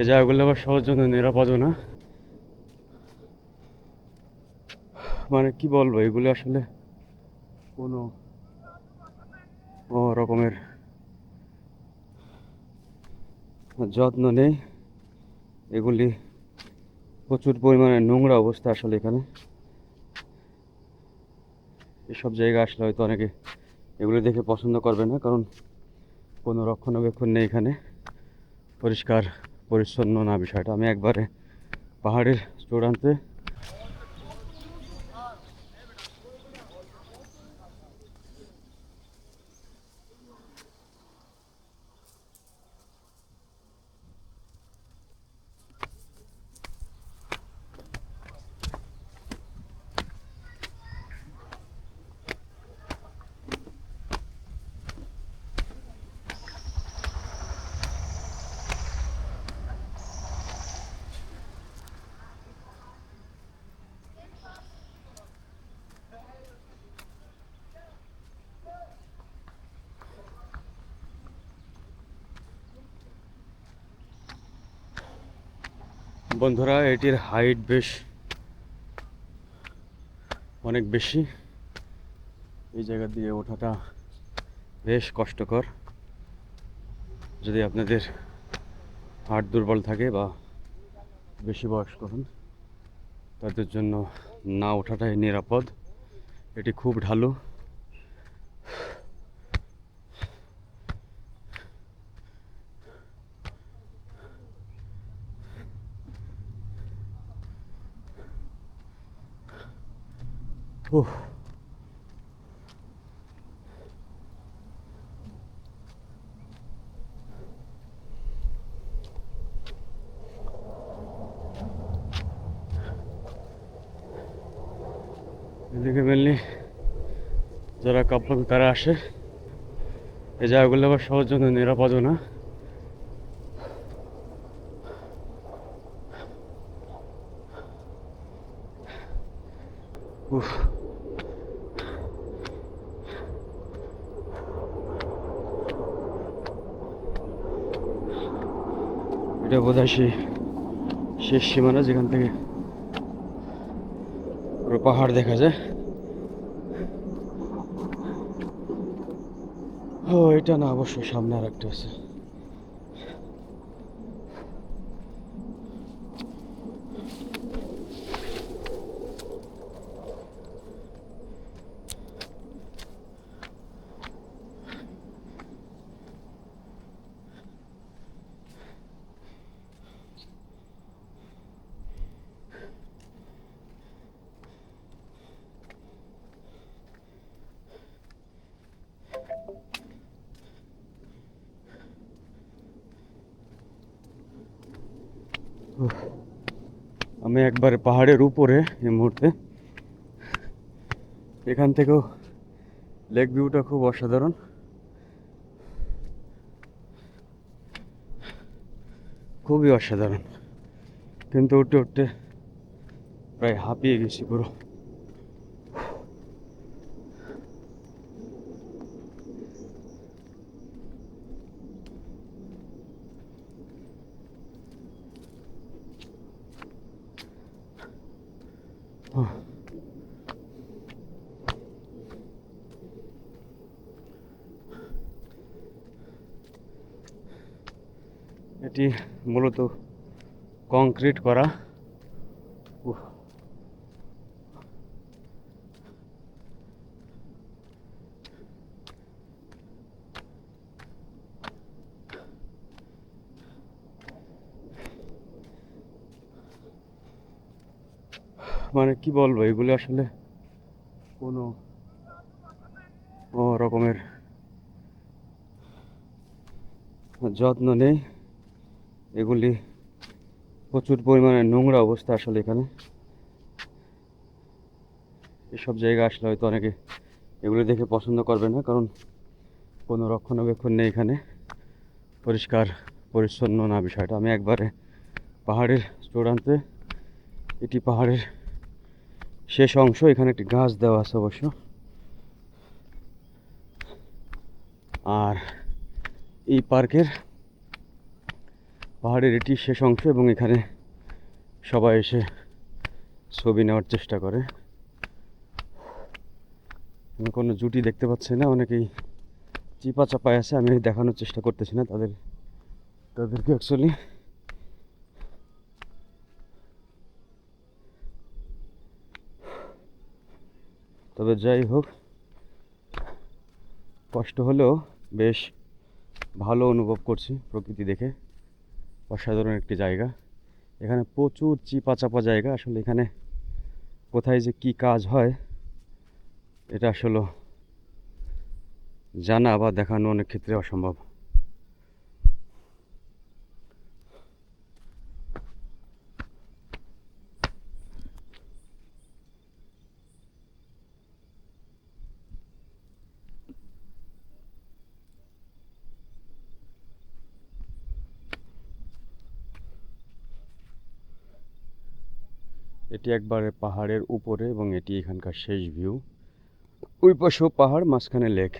এই জায়গাগুলো আবার সবার জন্য নিরাপদও না। মানে কি বলব, এগুলো আসলে কোনো রকমের যত্ন নেই। এগুলি প্রচুর পরিমাণে নোংরা অবস্থা আসলে এখানে। এসব জায়গা আসলে হয়তো অনেকে এগুলো দেখে পছন্দ করবে না, কারণ কোনো রক্ষণাবেক্ষণ নেই এখানে। পরিষ্কার পরিচ্ছন্ন না বিষয়টা। আমি একবারে পাহাড়ের চূড়ান্তে বন্ধুরা, এটির হাইট বেশ অনেক বেশি। এই জায়গা দিয়ে ওঠাটা বেশ কষ্টকর। যদি আপনাদের হাট দুর্বল থাকে বা বেশি বয়স্ক হন তাদের জন্য না ওঠাটাই নিরাপদ। এটি খুব ঢালু। উফ। এদিকে মেনলি যারা কাপল তারা আসে এই জায়গাগুলো আবার সবার জন্য নিরাপদও না। উফ। এটা বোধ হয় সেই শেষ সীমানা যেখান থেকে পুরো পাহাড় দেখা যায়। ও, এটা না, অবশ্যই সামনে আর একটা আছে উফ। আমি একবারে পাহাড়ের উপরে এই মুহূর্তে। এখান থেকেও লেক ভিউটা খুব অসাধারণ। খুবই অসাধারণ। কিন্তু উঠতে উঠতে প্রায় হাঁপিয়ে গেছি পুরো। এটি মূলত কংক্রিট করা। মানে কি বলব এগুলো আসলে কোনো রকমের যত্ন নেই এগুলি প্রচুর পরিমাণে নোংরা অবস্থা আসলে এখানে। এসব জায়গা আসলে হয়তো অনেকে এগুলি দেখে পছন্দ করবে না, কারণ কোনো রক্ষণাবেক্ষণ নেই এখানে। পরিষ্কার, পরিচ্ছন্ন না বিষয়টা। আমি একবারে পাহাড়ের চূড়ান্তে, এটি পাহাড়ের শেষ অংশ। এখানে একটি গাছ দেওয়া আছে অবশ্য। আর এই পার্কের পাহাড়ের এটি শেষ অংশ এবং এখানে সবাই এসে ছবি নেওয়ার চেষ্টা করে। আমি কোনো জুটি দেখতে পাচ্ছি না, অনেকেই চিপা চাপায় আছে, আমি দেখানোর চেষ্টা করতেছি না তাদের, তাদেরকে অ্যাকচুয়ালি তবে যাই হোক, কষ্ট হলেও বেশ ভালো অনুভব করছি প্রকৃতি দেখে। অসাধারণ একটি জায়গা। এখানে প্রচুর চিপা চাপা জায়গা। আসলে এখানে কোথায় যে কি কাজ হয়, এটা আসলে জানা বা দেখানো অনেক ক্ষেত্রে অসম্ভব। এটি একবারে পাহাড়ের উপরে এবং এটি এখানকার শেষ ভিউ ওই পাশেও পাহাড় মাঝখানে লেক